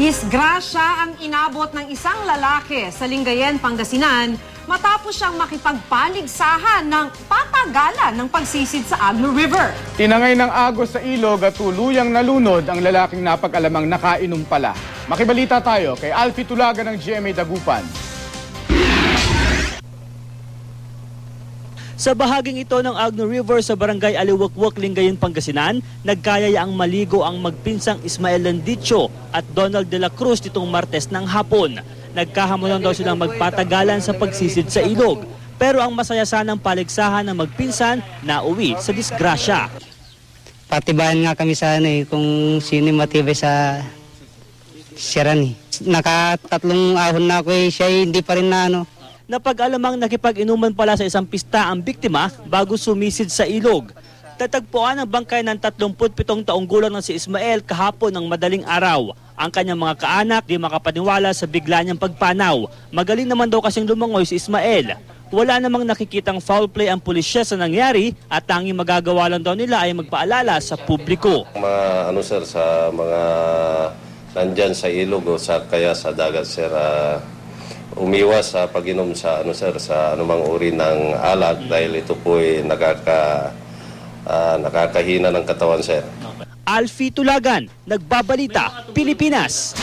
Disgrasya ang inabot ng isang lalaki sa Lingayen, Pangasinan matapos siyang makipagpaligsahan ng patagalan ng pagsisid sa Agno River. Tinangay ng agos sa ilog at tuluyang nalunod ang lalaking napag-alamang nakainom pala. Makibalita tayo kay Alfie Tulaga ng GMA Dagupan. Sa bahaging ito ng Agno River sa barangay Aliwakwak, Lingayen, Pangasinan, nagkayaya ang maligo ang magpinsang Ismael Landicho at Donald de la Cruz nitong Martes ng hapon. Nagkahamunan daw silang magpatagalan sa pagsisid sa ilog. Pero ang masaya sanang paligsahan ng magpinsan na uwi sa disgrasya. Patibayan nga kami sa ano eh, kung sino matibay sa Sierran eh. Nakatatlong ahon na ako eh, siya eh, hindi pa rin na ano. Napag-alamang nakipag-inuman pala sa isang pista ang biktima bago sumisid sa ilog. Tatagpuan ang bangkay ng 37 taong gulang ng si Ismael kahapon ng madaling araw. Ang kanyang mga kaanak di makapaniwala sa bigla niyang pagpanaw. Magaling naman daw kasing lumangoy si Ismael. Wala namang nakikitang foul play ang pulisya sa nangyari at tanging magagawa lang daw nila ay magpaalala sa publiko. mga ano sir sa mga nandyan sa ilog o sa kaya sa dagat sir ah, umiwas sa pag-inom sa ano sir sa anumang uri ng alak dahil ito po ay nakaka ah, nakakahina ng katawan sir. Alfie Tulagan, Nagbabalita, Pilipinas.